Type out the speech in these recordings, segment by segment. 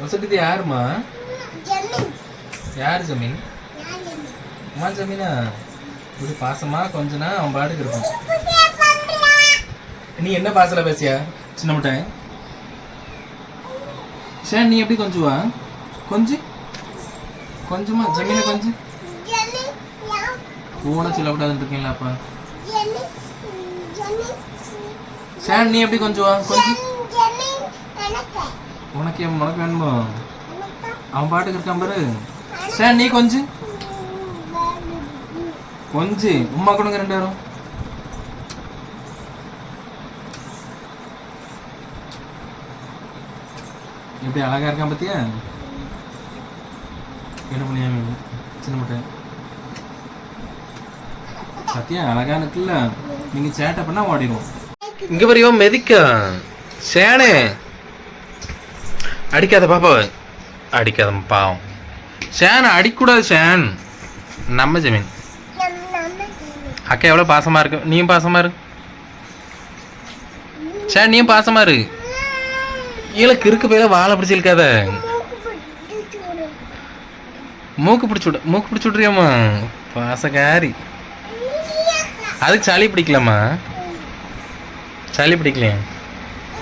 வசதி யாருமா யார் ஜமீன்? அம்மா ஜமீனா. இப்படி பாசமா கொஞ்சனா அவன் பாட்டுக்கு இருப்பான். நீ என்ன பாசல பேசியா சின்ன முட்டை? சரி நீ எப்படி கொஞ்சுவா? கொஞ்சு. கொஞ்சமா ஜமீனை கொஞ்சு. கூட சொல்லக்கூடாதுன்னு இருக்கீங்களா அப்பா? சார் நீ எப்படி கொஞ்சுவா? கொஞ்சு. உனக்கு என் உனக்கு வேணுமோ? அவன் பாட்டுக்கு இருக்கான் பாரு. சார் நீ கொஞ்சு. கொஞ்சு. உமா கொடுங்க ரெண்டு பேரும். எப்படி அழகா இருக்கான் பத்தியா? என்ன பண்ணியா சின்ன முட்டை. பத்தியா அழகா இருக்குல்ல. நீங்க சேட்டை பண்ணா ஓடிடுவோம். இங்க வரையும் மெதிக்கா சேனே. அடிக்காத பாப்பாவை அடிக்காத பாவம். சேன் அடிக்கூடாது ஷேன். நம்ம ஜமீன். அக்கா எவ்வளோ பாசமாக இருக்கு? நீயும் பாசமாக இரு. சேன் நீயும் பாசமாக இரு. ஈழ கிறுக்கு போய் வாழை பிடிச்சி இழுக்காத. மூக்கு பிடிச்சி விட மூக்கு பிடிச்சி விட்றியாம்மா. பாசகாரி அதுக்கு சளி பிடிக்கலாமா சளி பிடிக்கலையா?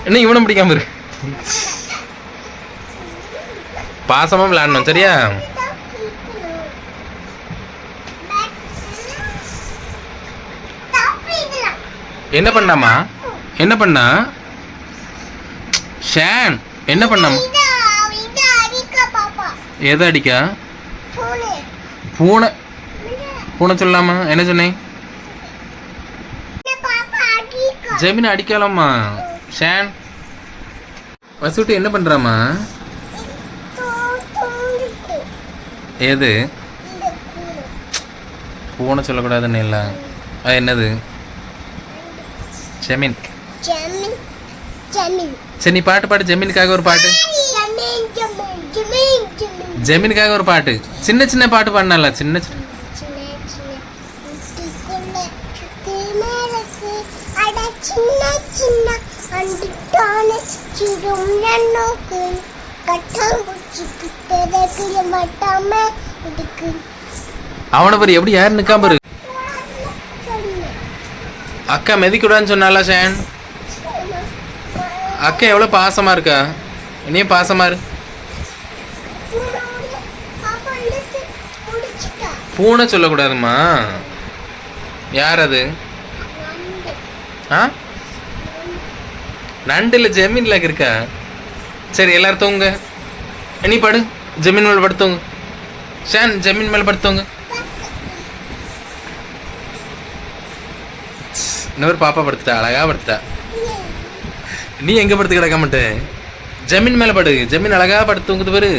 என்ன இவனும் பிடிக்காம இருக்கு பாசமாக விளாடணும் சரியா? என்ன பண்ணாமா என்ன பண்ணா? ஷேன் என்ன பண்ணாமா எதை அடிக்கா? பூனை. பூனை சொல்லலாமா என்ன சொன்னேன்? ஜெமினை அடிக்கலாமா ஷேன். வசுட்டு என்ன பண்ணுறாமா ஏது? பூனை சொல்லக்கூடாதுன்னு இல்லை. அது என்னது? ஜெமின். சரி நீ பாட்டு பாடு. ஜெமினுக்காக ஒரு பாட்டு. ஜெமினுக்காக ஒரு பாட்டு. சின்ன சின்ன பாட்டு பாடினால சின்ன சின்ன. சின்ன சின்ன. அவனை பாரு எப்படி யார் நிற்காம பாரு அக்கா மெதிக்கூடான்னு சொன்னால ஷேன்? அக்கா எவ்வளோ பாசமா இருக்கா? இனியும் பாசமாக இரு. பூனை சொல்லக்கூடாதும்மா யார் அது? ஆ? நண்டில் ஜெமீனில் இருக்கா? சரி எல்லாரும் தூங்க நீ படு. ஜமீன் மேலே படுத்தவங்க ஷான் ஜமீன் மேலே படுத்தவங்க இன்னொரு பாப்பா படுத்துட்டா அழகாக படுத்துட்டா. நீ எங்கே படுத்து கிடக்க மாட்டேன் ஜமீன் மேலே படு. ஜமீன் அழகாக படுத்து தூங்குது பாரு.